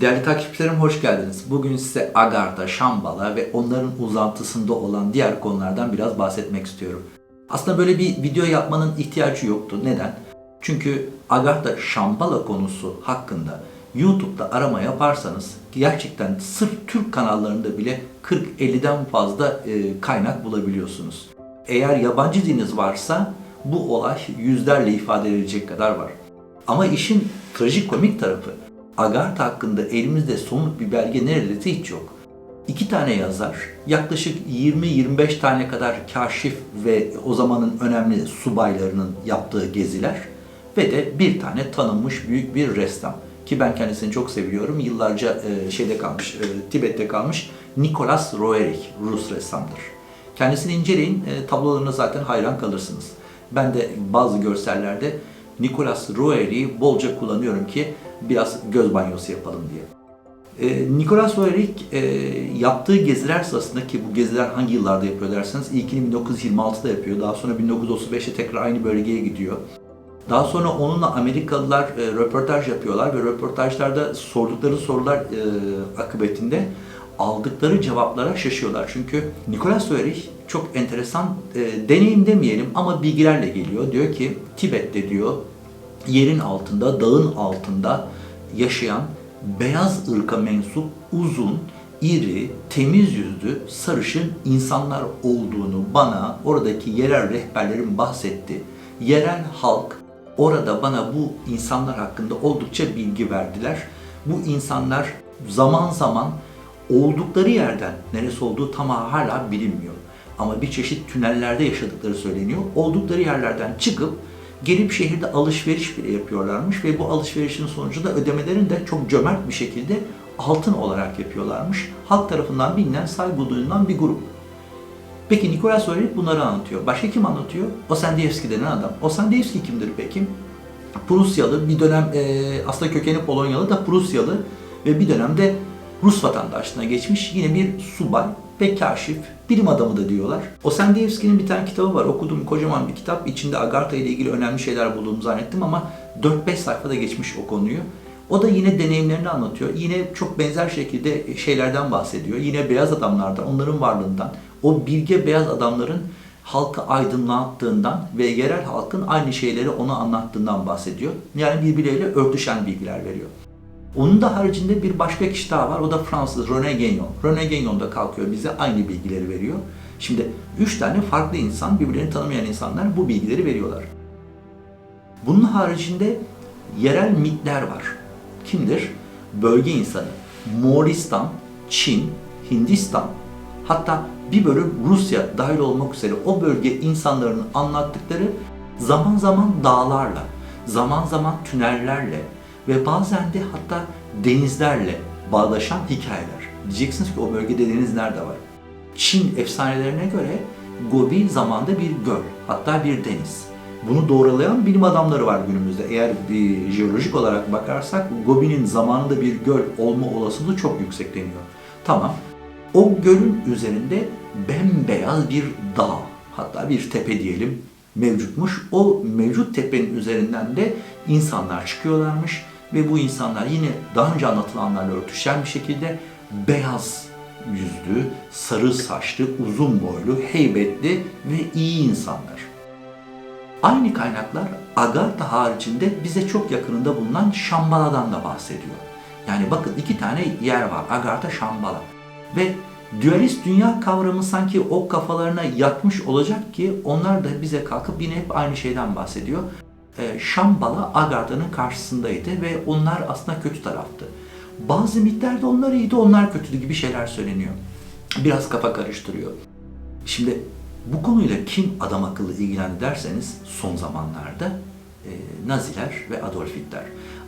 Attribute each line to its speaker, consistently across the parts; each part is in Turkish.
Speaker 1: Değerli takipçilerim hoş geldiniz. Bugün size Agartha, Şambala ve onların uzantısında olan diğer konulardan biraz bahsetmek istiyorum. Aslında böyle bir video yapmanın ihtiyacı yoktu. Neden? Çünkü Agartha, Şambala konusu hakkında YouTube'da arama yaparsanız gerçekten sırf Türk kanallarında bile 40-50'den fazla e, kaynak bulabiliyorsunuz. Eğer yabancı diliniz varsa bu olay yüzlerle ifade edilecek kadar var. Ama işin trajikomik tarafı Agartha hakkında elimizde somut bir belge neredeyse hiç yok. İki tane yazar, yaklaşık 20-25 tane kadar kaşif ve o zamanın önemli subaylarının yaptığı geziler ve de bir tane tanınmış büyük bir ressam ki ben kendisini çok seviyorum. Yıllarca e, şeyde kalmış, e, Tibet'te kalmış Nicolas Roerich, Rus ressamdır. Kendisini inceleyin, e, tablolarına zaten hayran kalırsınız. Ben de bazı görsellerde Nicolas Roerich'i bolca kullanıyorum ki biraz göz banyosu yapalım diye. E, Nicolas Roerich e, yaptığı geziler sırasında ki bu geziler hangi yıllarda yapıyor derseniz ilkini 1926'da yapıyor. Daha sonra 1935'te tekrar aynı bölgeye gidiyor. Daha sonra onunla Amerikalılar e, röportaj yapıyorlar ve röportajlarda sordukları sorular e, akıbetinde aldıkları cevaplara şaşıyorlar. Çünkü Nicolas Roerich çok enteresan, e, deneyim demeyelim ama bilgilerle geliyor. Diyor ki Tibet'te diyor yerin altında, dağın altında yaşayan beyaz ırka mensup uzun, iri, temiz yüzlü, sarışın insanlar olduğunu bana oradaki yerel rehberlerin bahsetti. Yerel halk orada bana bu insanlar hakkında oldukça bilgi verdiler. Bu insanlar zaman zaman oldukları yerden neresi olduğu tam hala bilinmiyor. Ama bir çeşit tünellerde yaşadıkları söyleniyor. Oldukları yerlerden çıkıp gelip şehirde alışveriş bile yapıyorlarmış ve bu alışverişin sonucunda ödemelerini de çok cömert bir şekilde altın olarak yapıyorlarmış. Halk tarafından bilinen, saygı duyulan bir grup. Peki Nikolas Roerich bunları anlatıyor. Başka kim anlatıyor? Osendievski denen adam. Osendievski kimdir peki? Prusyalı, bir dönem e, aslında kökeni Polonyalı da Prusyalı ve bir dönemde Rus vatandaşlığına geçmiş yine bir subay ve kaşif, bilim adamı da diyorlar. Osendievski'nin bir tane kitabı var. Okudum kocaman bir kitap. İçinde Agartha ile ilgili önemli şeyler bulduğumu zannettim ama 4-5 sayfada geçmiş o konuyu. O da yine deneyimlerini anlatıyor. Yine çok benzer şekilde şeylerden bahsediyor. Yine beyaz adamlardan, onların varlığından, o bilge beyaz adamların halkı aydınlattığından ve yerel halkın aynı şeyleri ona anlattığından bahsediyor. Yani birbirleriyle örtüşen bilgiler veriyor. Onun da haricinde bir başka kişi daha var. O da Fransız René Gagnon. René Gagnon da kalkıyor bize aynı bilgileri veriyor. Şimdi üç tane farklı insan, birbirlerini tanımayan insanlar bu bilgileri veriyorlar. Bunun haricinde yerel mitler var. Kimdir? Bölge insanı. Moğolistan, Çin, Hindistan, hatta bir bölüm Rusya dahil olmak üzere o bölge insanların anlattıkları zaman zaman dağlarla, zaman zaman tünellerle, ve bazen de hatta denizlerle bağdaşan hikayeler. Diyeceksiniz ki o bölgede deniz nerede var? Çin efsanelerine göre Gobi zamanda bir göl, hatta bir deniz. Bunu doğrulayan bilim adamları var günümüzde. Eğer bir jeolojik olarak bakarsak Gobi'nin zamanında bir göl olma olasılığı çok yüksek deniyor. Tamam. O gölün üzerinde bembeyaz bir dağ, hatta bir tepe diyelim mevcutmuş. O mevcut tepenin üzerinden de insanlar çıkıyorlarmış ve bu insanlar yine daha önce anlatılanlarla örtüşen bir şekilde beyaz yüzlü, sarı saçlı, uzun boylu, heybetli ve iyi insanlar. Aynı kaynaklar Agartha haricinde bize çok yakınında bulunan Şambala'dan da bahsediyor. Yani bakın iki tane yer var. Agartha, Şambala. Ve dualist dünya kavramı sanki o kafalarına yatmış olacak ki onlar da bize kalkıp yine hep aynı şeyden bahsediyor. Ee, Şambala Agartha'nın karşısındaydı ve onlar aslında kötü taraftı. Bazı mitlerde onlar iyiydi, onlar kötüydü gibi şeyler söyleniyor. Biraz kafa karıştırıyor. Şimdi bu konuyla kim adam akıllı ilgilendi derseniz son zamanlarda e, Naziler ve Adolf Hitler.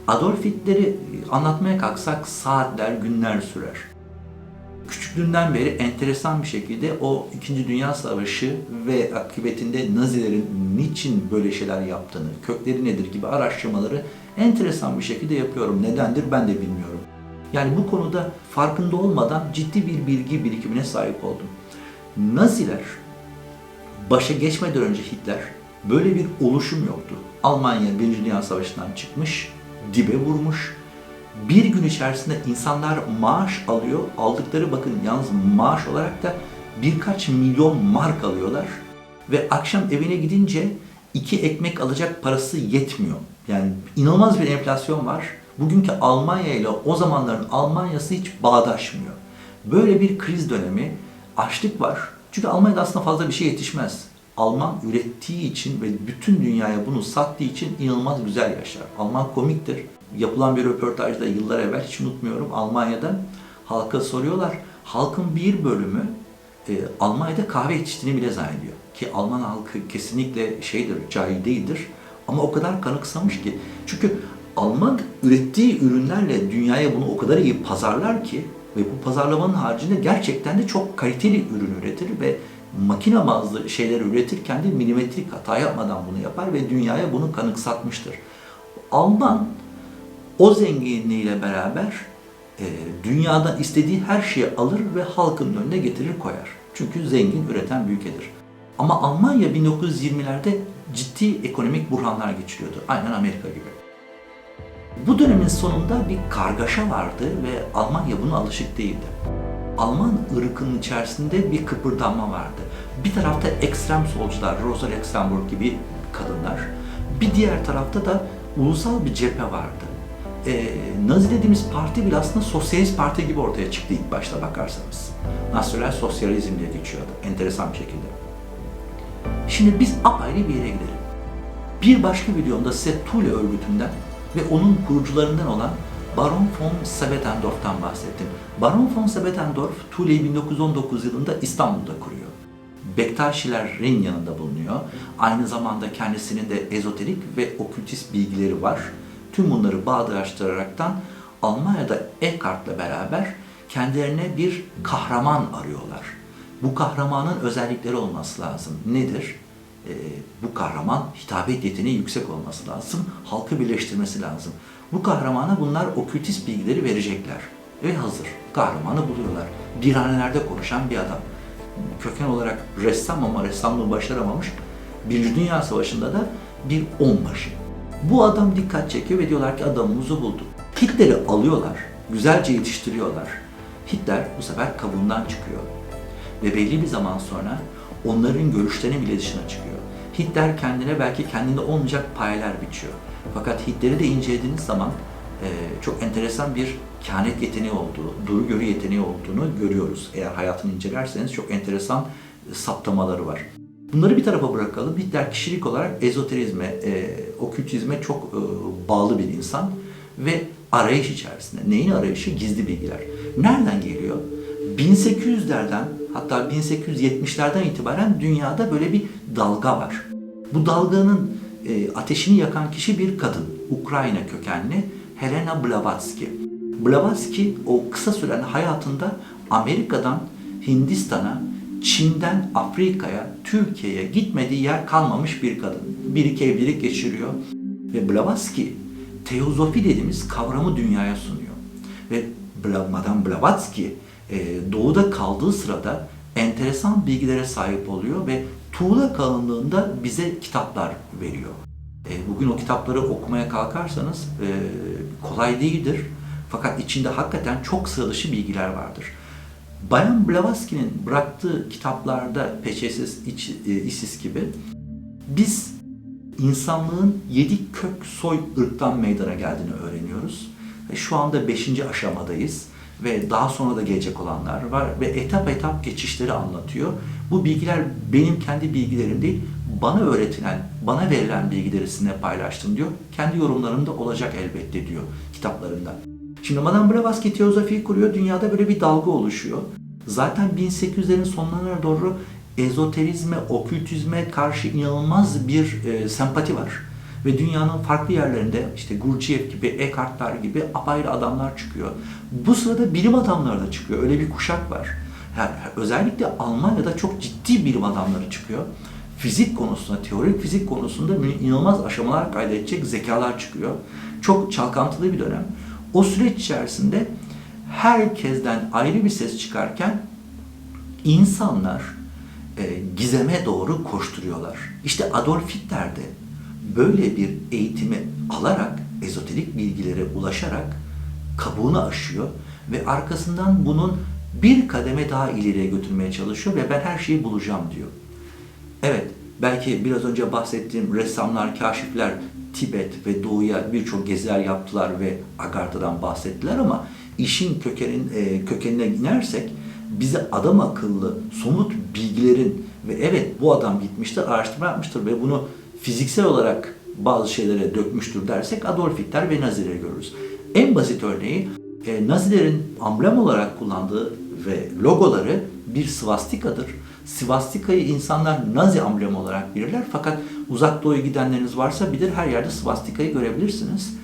Speaker 1: Adolf Hitler'i anlatmaya kalksak saatler, günler sürer küçüklüğünden beri enteresan bir şekilde o İkinci Dünya Savaşı ve akıbetinde Nazilerin niçin böyle şeyler yaptığını, kökleri nedir gibi araştırmaları enteresan bir şekilde yapıyorum. Nedendir ben de bilmiyorum. Yani bu konuda farkında olmadan ciddi bir bilgi birikimine sahip oldum. Naziler başa geçmeden önce Hitler böyle bir oluşum yoktu. Almanya Birinci Dünya Savaşı'ndan çıkmış, dibe vurmuş Bir gün içerisinde insanlar maaş alıyor. Aldıkları bakın yalnız maaş olarak da birkaç milyon mark alıyorlar. Ve akşam evine gidince iki ekmek alacak parası yetmiyor. Yani inanılmaz bir enflasyon var. Bugünkü Almanya ile o zamanların Almanyası hiç bağdaşmıyor. Böyle bir kriz dönemi, açlık var. Çünkü Almanya'da aslında fazla bir şey yetişmez. Alman ürettiği için ve bütün dünyaya bunu sattığı için inanılmaz güzel yaşar. Alman komiktir. Yapılan bir röportajda yıllar evvel hiç unutmuyorum Almanya'da halka soruyorlar. Halkın bir bölümü e, Almanya'da kahve yetiştiğini bile zannediyor. Ki Alman halkı kesinlikle şeydir, cahil değildir. Ama o kadar kanıksamış ki. Çünkü Alman ürettiği ürünlerle dünyaya bunu o kadar iyi pazarlar ki ve bu pazarlamanın haricinde gerçekten de çok kaliteli ürün üretir ve makine bazlı şeyler üretirken de milimetrik hata yapmadan bunu yapar ve dünyaya bunu kanıksatmıştır. Alman o zenginliğiyle beraber e, dünyadan istediği her şeyi alır ve halkın önüne getirir koyar. Çünkü zengin üreten bir ülkedir. Ama Almanya 1920'lerde ciddi ekonomik buhranlar geçiriyordu. Aynen Amerika gibi. Bu dönemin sonunda bir kargaşa vardı ve Almanya buna alışık değildi. Alman ırkının içerisinde bir kıpırdanma vardı. Bir tarafta ekstrem solcular, Rosa Luxemburg gibi kadınlar, bir diğer tarafta da ulusal bir cephe vardı. Ee, Nazi dediğimiz parti bile aslında sosyalist parti gibi ortaya çıktı ilk başta bakarsanız. Nasyonel sosyalizm diye geçiyordu enteresan bir şekilde. Şimdi biz apayrı bir yere gidelim. Bir başka videomda size Thule örgütünden ve onun kurucularından olan Baron von Sebetendorf'tan bahsettim. Baron von Sebetendorf, Thule'yi 1919 yılında İstanbul'da kuruyor. Bektaşilerin yanında bulunuyor. Aynı zamanda kendisinin de ezoterik ve okültist bilgileri var. Tüm bunları bağdaştıraraktan Almanya'da Eckhart'la beraber kendilerine bir kahraman arıyorlar. Bu kahramanın özellikleri olması lazım. Nedir? Ee, bu kahraman hitabet yeteneği yüksek olması lazım. Halkı birleştirmesi lazım. Bu kahramana bunlar okültist bilgileri verecekler. Ve hazır. Kahramanı buluyorlar. Birhanelerde konuşan bir adam. Köken olarak ressam ama ressamlığı başaramamış. Birinci Dünya Savaşı'nda da bir onbaşı. Bu adam dikkat çekiyor ve diyorlar ki adamımızı bulduk. Hitler'i alıyorlar, güzelce yetiştiriyorlar. Hitler bu sefer kabuğundan çıkıyor. Ve belli bir zaman sonra onların görüşlerine bile dışına çıkıyor. Hitler kendine belki kendinde olmayacak payeler biçiyor. Fakat Hitler'i de incelediğiniz zaman e, çok enteresan bir kehanet yeteneği olduğu, duru görü yeteneği olduğunu görüyoruz. Eğer hayatını incelerseniz çok enteresan saptamaları var. Bunları bir tarafa bırakalım. Hitler kişilik olarak ezoterizme, e, okültizme çok e, bağlı bir insan ve arayış içerisinde. Neyin arayışı? Gizli bilgiler. Nereden geliyor? 1800'lerden hatta 1870'lerden itibaren dünyada böyle bir dalga var. Bu dalganın e, ateşini yakan kişi bir kadın. Ukrayna kökenli Helena Blavatsky. Blavatsky o kısa süren hayatında Amerika'dan Hindistan'a, Çin'den Afrika'ya, Türkiye'ye gitmediği yer kalmamış bir kadın. Bir iki evlilik geçiriyor. Ve Blavatsky teozofi dediğimiz kavramı dünyaya sunuyor. Ve Madame Blavatsky e, doğuda kaldığı sırada enteresan bilgilere sahip oluyor ve tuğla kalınlığında bize kitaplar veriyor. E, bugün o kitapları okumaya kalkarsanız e, kolay değildir. Fakat içinde hakikaten çok sıra dışı bilgiler vardır. Bayan Blavatsky'nin bıraktığı kitaplarda Peçesiz, İç, e, İsis gibi biz insanlığın yedi kök soy ırktan meydana geldiğini öğreniyoruz. Ve şu anda beşinci aşamadayız ve daha sonra da gelecek olanlar var ve etap etap geçişleri anlatıyor. Bu bilgiler benim kendi bilgilerim değil, bana öğretilen, bana verilen bilgileri sizinle paylaştım diyor. Kendi yorumlarımda olacak elbette diyor kitaplarında. Şimdi Madame Blavatsky teozofiyi kuruyor, dünyada böyle bir dalga oluşuyor. Zaten 1800'lerin sonlarına doğru ezoterizme, okültizme karşı inanılmaz bir e, sempati var. Ve dünyanın farklı yerlerinde işte Gurdjieff gibi, Eckhart'lar gibi apayrı adamlar çıkıyor. Bu sırada bilim adamları da çıkıyor. Öyle bir kuşak var. Yani özellikle Almanya'da çok ciddi bilim adamları çıkıyor. Fizik konusunda, teorik fizik konusunda inanılmaz aşamalar kaydedecek zekalar çıkıyor. Çok çalkantılı bir dönem. O süreç içerisinde herkesten ayrı bir ses çıkarken insanlar e, gizeme doğru koşturuyorlar. İşte Adolf Hitler de böyle bir eğitimi alarak, ezoterik bilgilere ulaşarak kabuğunu aşıyor ve arkasından bunun bir kademe daha ileriye götürmeye çalışıyor ve ben her şeyi bulacağım diyor. Evet, belki biraz önce bahsettiğim ressamlar, kaşifler Tibet ve Doğu'ya birçok geziler yaptılar ve Agartha'dan bahsettiler ama işin kökenin, e, kökenine inersek bize adam akıllı, somut bilgilerin ve evet bu adam gitmiştir, araştırma yapmıştır ve bunu fiziksel olarak bazı şeylere dökmüştür dersek Adolf Hitler ve Nazileri görürüz. En basit örneği e, Nazilerin amblem olarak kullandığı ve logoları bir svastikadır. Svastikayı insanlar Nazi amblemi olarak bilirler fakat uzak doğuya gidenleriniz varsa bilir her yerde svastikayı görebilirsiniz.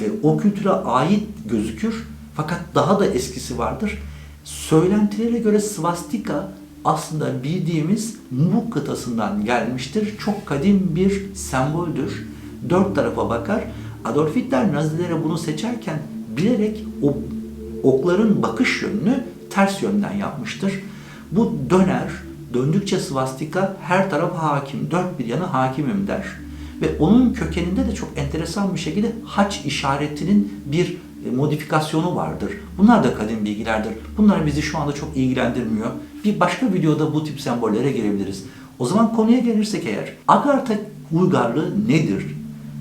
Speaker 1: E, o kültüre ait gözükür fakat daha da eskisi vardır. Söylentilere göre svastika aslında bildiğimiz Muruk kıtasından gelmiştir. Çok kadim bir semboldür. Dört tarafa bakar. Adolf Hitler Nazilere bunu seçerken bilerek o okların bakış yönünü ters yönden yapmıştır. Bu döner, döndükçe svastika her tarafa hakim, dört bir yana hakimim der. Ve onun kökeninde de çok enteresan bir şekilde haç işaretinin bir e, modifikasyonu vardır. Bunlar da kadim bilgilerdir. Bunlar bizi şu anda çok ilgilendirmiyor. Bir başka videoda bu tip sembollere girebiliriz. O zaman konuya gelirsek eğer, Agartha uygarlığı nedir?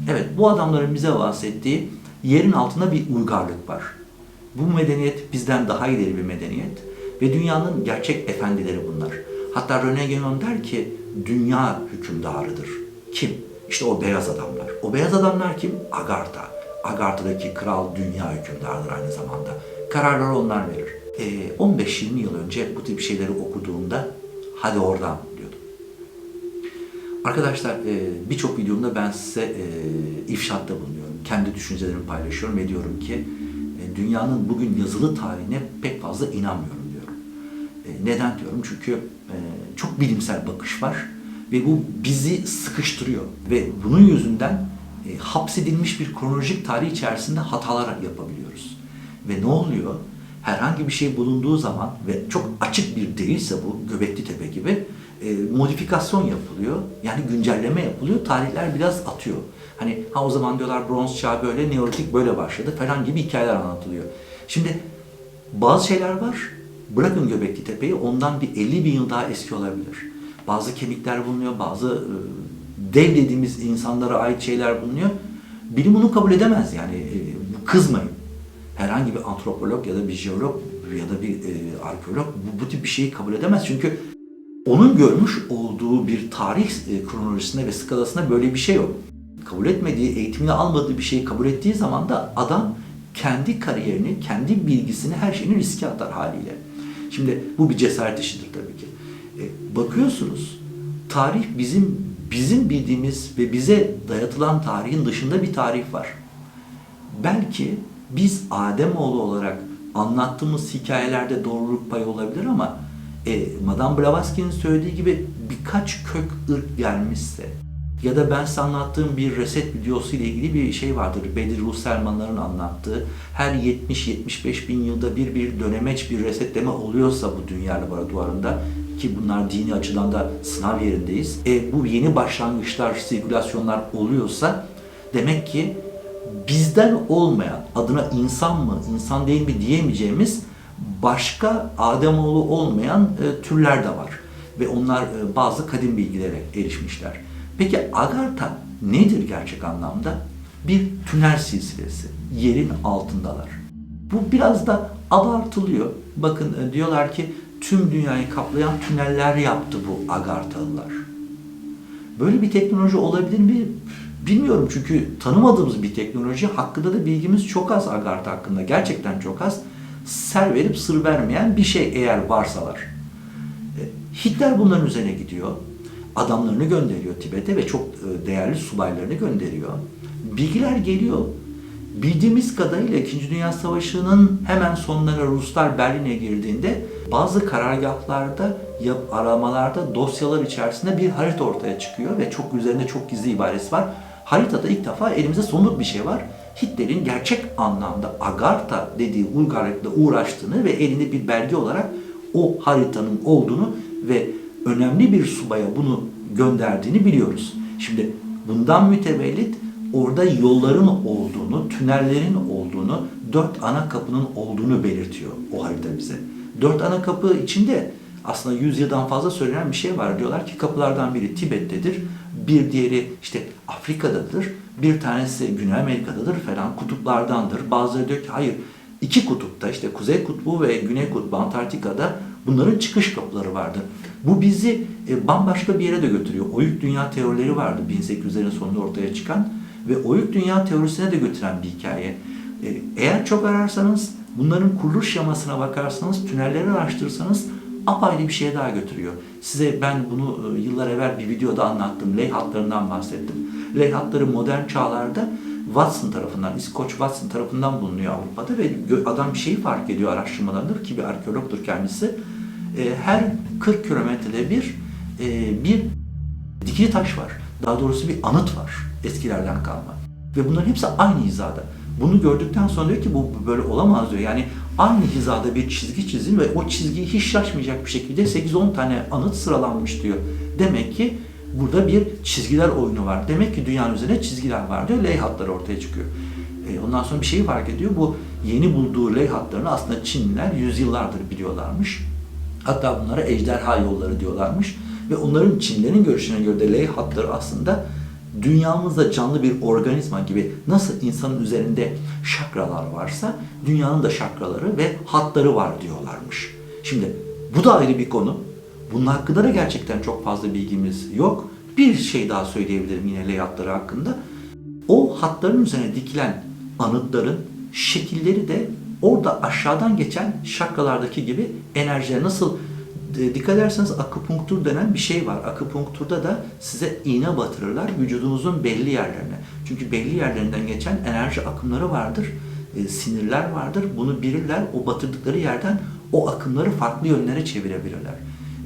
Speaker 1: Evet, bu adamların bize bahsettiği yerin altında bir uygarlık var. Bu medeniyet bizden daha ileri bir medeniyet ve dünyanın gerçek efendileri bunlar. Hatta René Guénon der ki dünya hükümdarıdır. Kim? İşte o beyaz adamlar. O beyaz adamlar kim? Agartha. Agartha'daki kral dünya hükümdarıdır aynı zamanda. Kararları onlar verir. Ee, 15-20 yıl önce bu tip şeyleri okuduğumda hadi oradan diyordum. Arkadaşlar e, birçok videomda ben size e, ifşatta bulunuyorum. Kendi düşüncelerimi paylaşıyorum ve diyorum ki e, dünyanın bugün yazılı tarihine pek fazla inanmıyorum. E, neden diyorum? Çünkü e, çok bilimsel bakış var ve bu bizi sıkıştırıyor ve bunun yüzünden e, hapsedilmiş bir kronolojik tarih içerisinde hatalar yapabiliyoruz. Ve ne oluyor? Herhangi bir şey bulunduğu zaman ve çok açık bir değilse bu Göbekli Tepe gibi e, modifikasyon yapılıyor. Yani güncelleme yapılıyor. Tarihler biraz atıyor. Hani ha o zaman diyorlar bronz çağı böyle, neolitik böyle başladı falan gibi hikayeler anlatılıyor. Şimdi bazı şeyler var. Bırakın Göbekli Tepe'yi ondan bir 50 bin yıl daha eski olabilir. Bazı kemikler bulunuyor, bazı e, dev dediğimiz insanlara ait şeyler bulunuyor. Bilim bunu kabul edemez yani e, kızmayın. Herhangi bir antropolog ya da bir jeolog ya da bir e, arkeolog bu, bu tip bir şeyi kabul edemez. Çünkü onun görmüş olduğu bir tarih e, kronolojisinde ve skalasında böyle bir şey yok. Kabul etmediği, eğitimini almadığı bir şeyi kabul ettiği zaman da adam kendi kariyerini, kendi bilgisini, her şeyini riske atar haliyle. Şimdi bu bir cesaret işidir tabii ki. E, bakıyorsunuz tarih bizim bizim bildiğimiz ve bize dayatılan tarihin dışında bir tarih var. Belki biz Ademoğlu olarak anlattığımız hikayelerde doğruluk payı olabilir ama e, Madame Blavatsky'nin söylediği gibi birkaç kök ırk gelmişse ya da ben size anlattığım bir reset videosu ile ilgili bir şey vardır. Bedir Ruselmanların anlattığı. Her 70-75 bin yılda bir bir dönemeç bir resetleme oluyorsa bu dünya duvarında ki bunlar dini açıdan da sınav yerindeyiz. E, bu yeni başlangıçlar, sirkülasyonlar oluyorsa demek ki bizden olmayan, adına insan mı, insan değil mi diyemeyeceğimiz başka Ademoğlu olmayan e, türler de var. Ve onlar e, bazı kadim bilgilere erişmişler. Peki Agartha nedir gerçek anlamda? Bir tünel silsilesi. Yerin altındalar. Bu biraz da abartılıyor. Bakın e, diyorlar ki tüm dünyayı kaplayan tüneller yaptı bu Agarthalılar. Böyle bir teknoloji olabilir mi? Bilmiyorum çünkü tanımadığımız bir teknoloji hakkında da bilgimiz çok az Agartha hakkında. Gerçekten çok az. Ser verip sır vermeyen bir şey eğer varsalar. E, Hitler bunların üzerine gidiyor. Adamlarını gönderiyor Tibet'e ve çok e, değerli subaylarını gönderiyor. Bilgiler geliyor. Bildiğimiz kadarıyla İkinci Dünya Savaşı'nın hemen sonlara Ruslar Berlin'e girdiğinde bazı karargahlarda, aramalarda, dosyalar içerisinde bir harita ortaya çıkıyor ve çok üzerinde çok gizli ibaresi var. Haritada ilk defa elimizde somut bir şey var. Hitler'in gerçek anlamda Agartha dediği uygarlıkla uğraştığını ve elinde bir belge olarak o haritanın olduğunu ve önemli bir subaya bunu gönderdiğini biliyoruz. Şimdi bundan mütevellit orada yolların olduğunu, tünellerin olduğunu, dört ana kapının olduğunu belirtiyor o harita bize. Dört ana kapı içinde aslında 100 yıldan fazla söylenen bir şey var. Diyorlar ki kapılardan biri Tibet'tedir, bir diğeri işte Afrika'dadır, bir tanesi Güney Amerika'dadır falan kutuplardandır. Bazıları diyor ki hayır iki kutupta işte Kuzey Kutbu ve Güney Kutbu Antarktika'da bunların çıkış kapıları vardır. Bu bizi e, bambaşka bir yere de götürüyor. Oyuk dünya teorileri vardı 1800'lerin sonunda ortaya çıkan ve oyuk dünya teorisine de götüren bir hikaye. E, Eğer çok ararsanız bunların kuruluş şemasına bakarsanız, tünelleri araştırırsanız apayrı bir şeye daha götürüyor. Size ben bunu e, yıllar evvel bir videoda anlattım. Ley hatlarından bahsettim. Ley hatları modern çağlarda Watson tarafından, İskoç Watson tarafından bulunuyor Avrupa'da ve adam bir şeyi fark ediyor araştırmalarında ki bir arkeologdur kendisi. E, Her 40 kilometrede bir e, bir dikili taş var. Daha doğrusu bir anıt var eskilerden kalma. Ve bunların hepsi aynı hizada. Bunu gördükten sonra diyor ki bu böyle olamaz diyor. Yani aynı hizada bir çizgi çizin ve o çizgiyi hiç şaşmayacak bir şekilde 8-10 tane anıt sıralanmış diyor. Demek ki burada bir çizgiler oyunu var. Demek ki dünyanın üzerine çizgiler var diyor. Ley hatları ortaya çıkıyor. E, ondan sonra bir şeyi fark ediyor. Bu yeni bulduğu ley hatlarını aslında Çinliler yüzyıllardır biliyorlarmış. Hatta bunlara ejderha yolları diyorlarmış. Ve onların Çinlerin görüşüne göre de ley hatları aslında dünyamızda canlı bir organizma gibi nasıl insanın üzerinde şakralar varsa dünyanın da şakraları ve hatları var diyorlarmış. Şimdi bu da ayrı bir konu. Bunun hakkında da gerçekten çok fazla bilgimiz yok. Bir şey daha söyleyebilirim yine ley hatları hakkında. O hatların üzerine dikilen anıtların şekilleri de orada aşağıdan geçen şakralardaki gibi enerjiye nasıl e, dikkat ederseniz akupunktur denen bir şey var. Akupunkturda da size iğne batırırlar vücudunuzun belli yerlerine. Çünkü belli yerlerinden geçen enerji akımları vardır. e, sinirler vardır. Bunu bilirler. O batırdıkları yerden o akımları farklı yönlere çevirebilirler.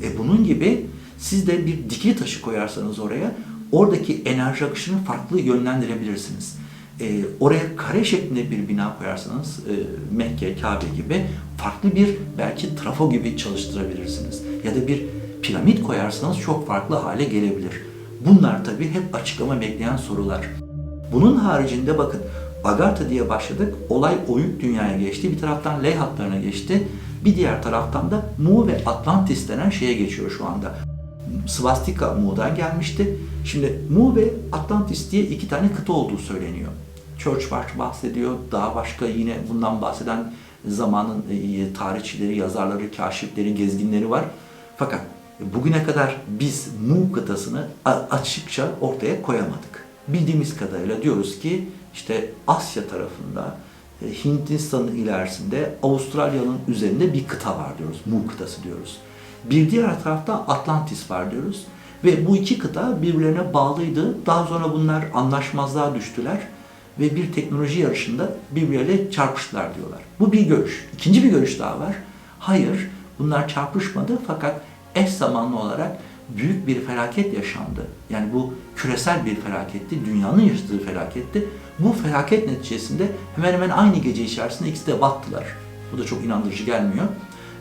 Speaker 1: E, bunun gibi siz de bir dikili taşı koyarsanız oraya oradaki enerji akışını farklı yönlendirebilirsiniz. E, oraya kare şeklinde bir bina koyarsanız e, Mekke, Kabe gibi farklı bir belki trafo gibi çalıştırabilirsiniz. Ya da bir piramit koyarsanız çok farklı hale gelebilir. Bunlar tabii hep açıklama bekleyen sorular. Bunun haricinde bakın Agartha diye başladık. Olay oyuk dünyaya geçti. Bir taraftan Ley hatlarına geçti. Bir diğer taraftan da Mu ve Atlantis denen şeye geçiyor şu anda. Svastika Mu'dan gelmişti. Şimdi Mu ve Atlantis diye iki tane kıta olduğu söyleniyor. Churchward bahsediyor. Daha başka yine bundan bahseden zamanın e, tarihçileri, yazarları, kaşifleri, gezginleri var. Fakat bugüne kadar biz Mu kıtasını açıkça ortaya koyamadık. Bildiğimiz kadarıyla diyoruz ki işte Asya tarafında, e, Hindistan'ın ilerisinde, Avustralya'nın üzerinde bir kıta var diyoruz. Mu kıtası diyoruz. Bir diğer tarafta Atlantis var diyoruz. Ve bu iki kıta birbirlerine bağlıydı. Daha sonra bunlar anlaşmazlığa düştüler ve bir teknoloji yarışında birbirleriyle çarpıştılar diyorlar. Bu bir görüş. İkinci bir görüş daha var. Hayır, bunlar çarpışmadı fakat eş zamanlı olarak büyük bir felaket yaşandı. Yani bu küresel bir felaketti, dünyanın yaşadığı felaketti. Bu felaket neticesinde hemen hemen aynı gece içerisinde ikisi de battılar. Bu da çok inandırıcı gelmiyor.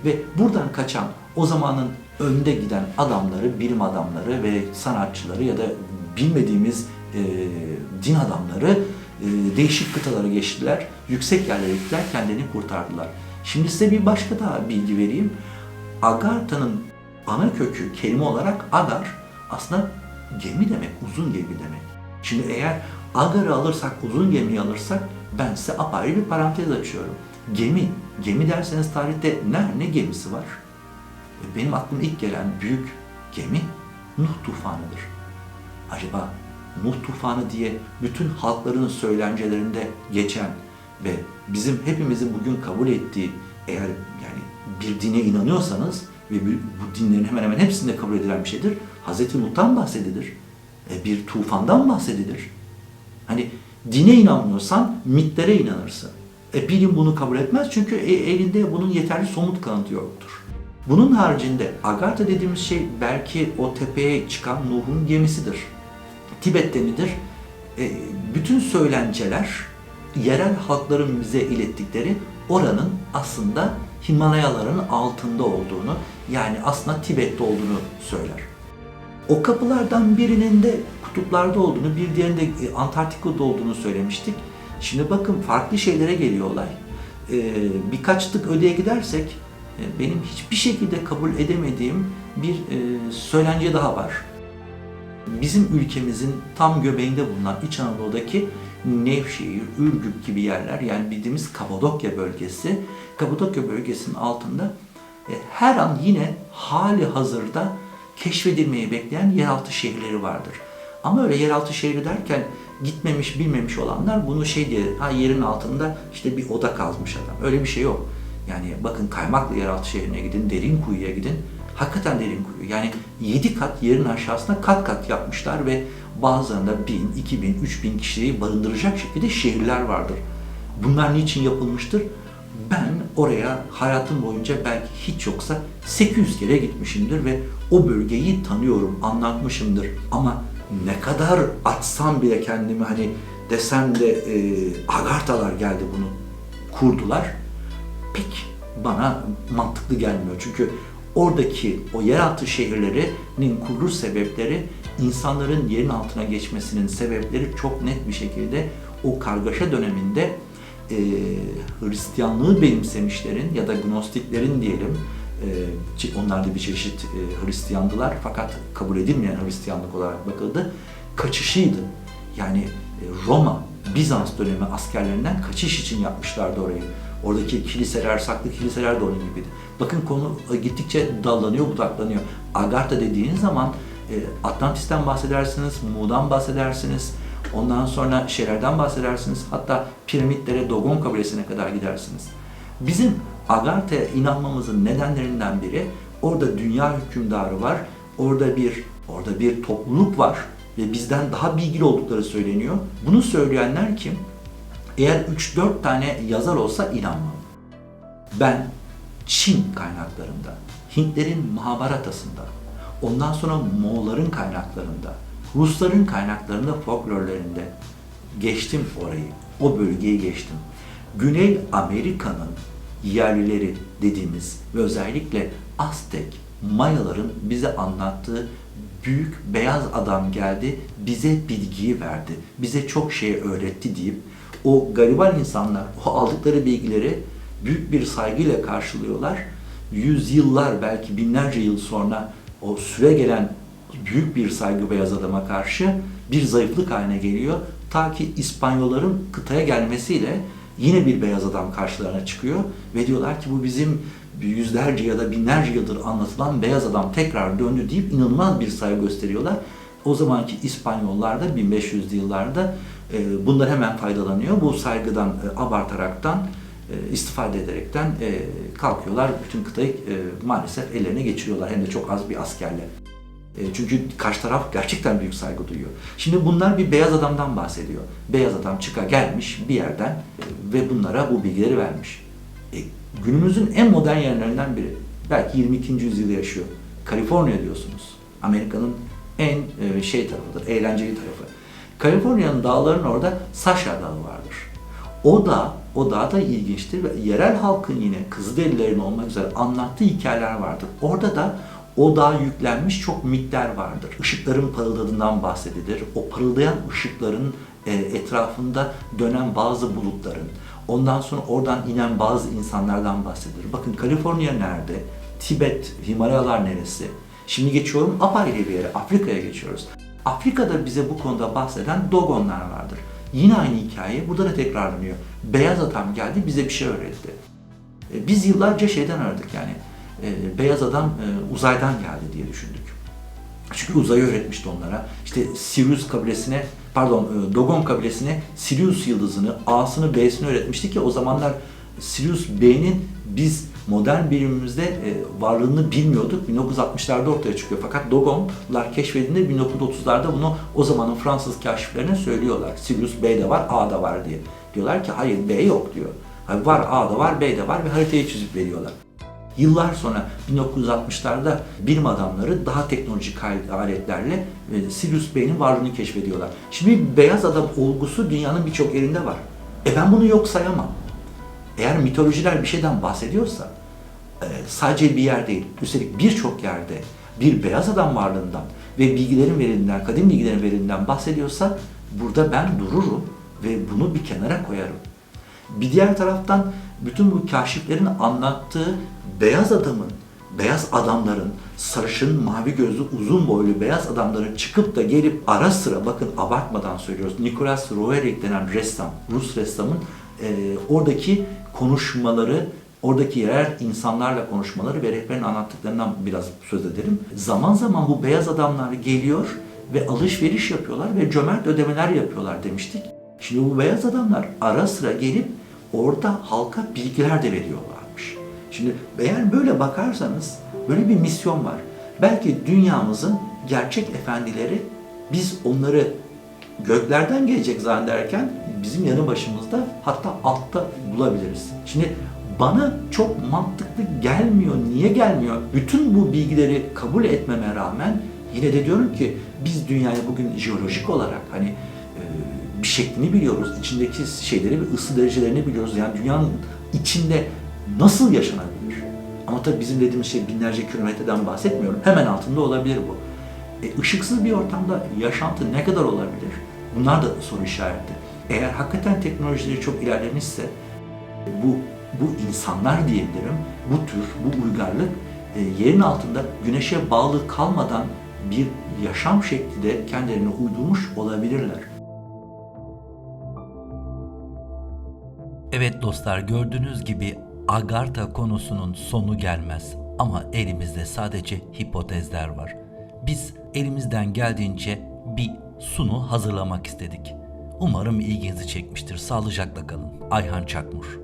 Speaker 1: Ve buradan kaçan o zamanın önde giden adamları, bilim adamları ve sanatçıları ya da bilmediğimiz e, din adamları e, değişik kıtalara geçtiler. Yüksek yerlere gittiler, kendini kurtardılar. Şimdi size bir başka daha bilgi vereyim. Agartha'nın ana kökü kelime olarak agar aslında gemi demek, uzun gemi demek. Şimdi eğer agarı alırsak, uzun gemiyi alırsak ben size apayrı bir parantez açıyorum. Gemi, gemi derseniz tarihte ne, ne gemisi var? Benim aklıma ilk gelen büyük gemi Nuh tufanıdır. Acaba Nuh tufanı diye bütün halkların söylencelerinde geçen ve bizim hepimizin bugün kabul ettiği eğer yani bir dine inanıyorsanız ve bu bu dinlerin hemen hemen hepsinde kabul edilen bir şeydir. Hz. Nuh'tan bahsedilir. E, bir tufandan bahsedilir. Hani dine inanmıyorsan mitlere inanırsın. E, bilim bunu kabul etmez çünkü e, elinde bunun yeterli somut kanıtı yoktur. Bunun haricinde Agartha dediğimiz şey belki o tepeye çıkan Nuh'un gemisidir. Tibet'te midir? E, bütün söylenceler yerel halkların bize ilettikleri oranın aslında Himalayaların altında olduğunu yani aslında Tibet'te olduğunu söyler. O kapılardan birinin de kutuplarda olduğunu, bir diğerinde e, Antarktika'da olduğunu söylemiştik. Şimdi bakın farklı şeylere geliyor olay. e, birkaç tık ödeye gidersek benim hiçbir şekilde kabul edemediğim bir e, söylence daha var. Bizim ülkemizin tam göbeğinde bulunan İç Anadolu'daki Nevşehir, Ürgüp gibi yerler yani bildiğimiz Kapadokya bölgesi, Kapadokya bölgesinin altında e, her an yine hali hazırda keşfedilmeyi bekleyen yeraltı şehirleri vardır. Ama öyle yeraltı şehri derken gitmemiş bilmemiş olanlar bunu şey diye ha yerin altında işte bir oda kazmış adam. Öyle bir şey yok. Yani bakın Kaymaklı yeraltı şehrine gidin, derin kuyuya gidin. Hakikaten derin kuyu. Yani 7 kat yerin aşağısına kat kat yapmışlar ve bazılarında 1000, 2000, 3000 kişiyi barındıracak şekilde şehirler vardır. Bunlar niçin yapılmıştır? Ben oraya hayatım boyunca belki hiç yoksa 800 kere gitmişimdir ve o bölgeyi tanıyorum, anlatmışımdır. Ama ne kadar atsam bile kendimi hani desem de e, Agartalar geldi bunu kurdular pek bana mantıklı gelmiyor. Çünkü oradaki o yeraltı şehirlerinin kuruluş sebepleri insanların yerin altına geçmesinin sebepleri çok net bir şekilde o kargaşa döneminde e, Hristiyanlığı benimsemişlerin ya da Gnostiklerin diyelim e, onlar da bir çeşit e, Hristiyandılar fakat kabul edilmeyen Hristiyanlık olarak bakıldı kaçışıydı. Yani e, Roma, Bizans dönemi askerlerinden kaçış için yapmışlardı orayı. Oradaki kiliseler, saklı kiliseler de onun gibiydi. Bakın konu e, gittikçe dallanıyor, budaklanıyor. Agartha dediğiniz zaman e, Atlantis'ten bahsedersiniz, Mu'dan bahsedersiniz, ondan sonra şeylerden bahsedersiniz. Hatta piramitlere, Dogon kabilesine kadar gidersiniz. Bizim Agartha'ya inanmamızın nedenlerinden biri orada dünya hükümdarı var, orada bir orada bir topluluk var ve bizden daha bilgili oldukları söyleniyor. Bunu söyleyenler kim? Eğer 3-4 tane yazar olsa inanmam. Ben Çin kaynaklarında, Hintlerin Mahabharatasında, ondan sonra Moğolların kaynaklarında, Rusların kaynaklarında, folklorlarında geçtim orayı, o bölgeyi geçtim. Güney Amerika'nın yerlileri dediğimiz ve özellikle Aztek, Mayaların bize anlattığı büyük beyaz adam geldi, bize bilgiyi verdi, bize çok şey öğretti deyip o gariban insanlar o aldıkları bilgileri büyük bir saygıyla karşılıyorlar. Yüzyıllar belki binlerce yıl sonra o süre gelen büyük bir saygı beyaz adama karşı bir zayıflık haline geliyor. Ta ki İspanyolların kıtaya gelmesiyle yine bir beyaz adam karşılarına çıkıyor ve diyorlar ki bu bizim yüzlerce ya da binlerce yıldır anlatılan beyaz adam tekrar döndü deyip inanılmaz bir saygı gösteriyorlar. O zamanki İspanyollar da 1500'lü yıllarda e, bundan hemen faydalanıyor. Bu saygıdan e, abartaraktan e, istifade ederekten e, kalkıyorlar. Bütün kıtayı maalesef ellerine geçiriyorlar. Hem de çok az bir askerle. Çünkü karşı taraf gerçekten büyük saygı duyuyor. Şimdi bunlar bir beyaz adamdan bahsediyor. Beyaz adam çıka gelmiş bir yerden ve bunlara bu bilgileri vermiş. E, günümüzün en modern yerlerinden biri. Belki 22. yüzyılda yaşıyor. Kaliforniya diyorsunuz. Amerika'nın en şey tarafıdır, eğlenceli tarafı. Kaliforniya'nın dağlarının orada Sasha Dağı vardır. O da, o dağ da ilginçtir ve yerel halkın yine Kızılderililerin olmak üzere anlattığı hikayeler vardır. Orada da o dağa yüklenmiş çok mitler vardır. Işıkların parıldadığından bahsedilir. O parıldayan ışıkların e, etrafında dönen bazı bulutların, ondan sonra oradan inen bazı insanlardan bahsedilir. Bakın Kaliforniya nerede? Tibet, Himalayalar neresi? Şimdi geçiyorum apayrı bir yere, Afrika'ya geçiyoruz. Afrika'da bize bu konuda bahseden Dogonlar vardır. Yine aynı hikaye burada da tekrarlanıyor. Beyaz adam geldi bize bir şey öğretti. E, Biz yıllarca şeyden aradık yani e, beyaz adam e, uzaydan geldi diye düşündük. Çünkü uzayı öğretmişti onlara. İşte Sirius kabilesine, pardon Dogon kabilesine Sirius yıldızını, A'sını, B'sini öğretmişti ki o zamanlar Sirius B'nin biz modern bilimimizde e, varlığını bilmiyorduk. 1960'larda ortaya çıkıyor. Fakat Dogonlar keşfedildiğinde 1930'larda bunu o zamanın Fransız kaşiflerine söylüyorlar. Sirius B'de var, A'da var diye. Diyorlar ki hayır B yok diyor. Hayır, var A'da var, B'de var ve haritayı çizip veriyorlar. Yıllar sonra 1960'larda bilim adamları daha teknolojik aletlerle e, Sirius B'nin varlığını keşfediyorlar. Şimdi beyaz adam olgusu dünyanın birçok yerinde var. E ben bunu yok sayamam. Eğer mitolojiler bir şeyden bahsediyorsa e, sadece bir yer değil, üstelik birçok yerde bir beyaz adam varlığından ve bilgilerin verildiğinden, kadim bilgilerin verildiğinden bahsediyorsa burada ben dururum ve bunu bir kenara koyarım. Bir diğer taraftan bütün bu kaşiflerin anlattığı beyaz adamın, beyaz adamların, sarışın, mavi gözlü, uzun boylu beyaz adamların çıkıp da gelip ara sıra bakın abartmadan söylüyoruz. Nicolas Roerich denen ressam, Rus ressamın e, oradaki konuşmaları, oradaki yerel insanlarla konuşmaları ve rehberin anlattıklarından biraz söz edelim. Zaman zaman bu beyaz adamlar geliyor ve alışveriş yapıyorlar ve cömert ödemeler yapıyorlar demiştik. Şimdi bu beyaz adamlar ara sıra gelip orada halka bilgiler de veriyorlarmış. Şimdi eğer böyle bakarsanız böyle bir misyon var. Belki dünyamızın gerçek efendileri biz onları göklerden gelecek zannederken bizim yanı başımızda hatta altta bulabiliriz. Şimdi bana çok mantıklı gelmiyor. Niye gelmiyor? Bütün bu bilgileri kabul etmeme rağmen yine de diyorum ki biz dünyayı bugün jeolojik olarak hani e, bir şeklini biliyoruz. içindeki şeyleri ve ısı derecelerini biliyoruz. Yani dünyanın içinde nasıl yaşanabilir? Ama tabii bizim dediğimiz şey binlerce kilometreden bahsetmiyorum. Hemen altında olabilir bu. E, ışıksız bir ortamda yaşantı ne kadar olabilir? Bunlar da soru işareti. Eğer hakikaten teknolojileri çok ilerlemişse bu bu insanlar diyebilirim, bu tür, bu uygarlık e, yerin altında güneşe bağlı kalmadan bir yaşam şekli de kendilerine uydurmuş olabilirler.
Speaker 2: Evet dostlar gördüğünüz gibi Agartha konusunun sonu gelmez ama elimizde sadece hipotezler var. Biz elimizden geldiğince bir sunu hazırlamak istedik. Umarım ilginizi çekmiştir. Sağlıcakla kalın. Ayhan Çakmur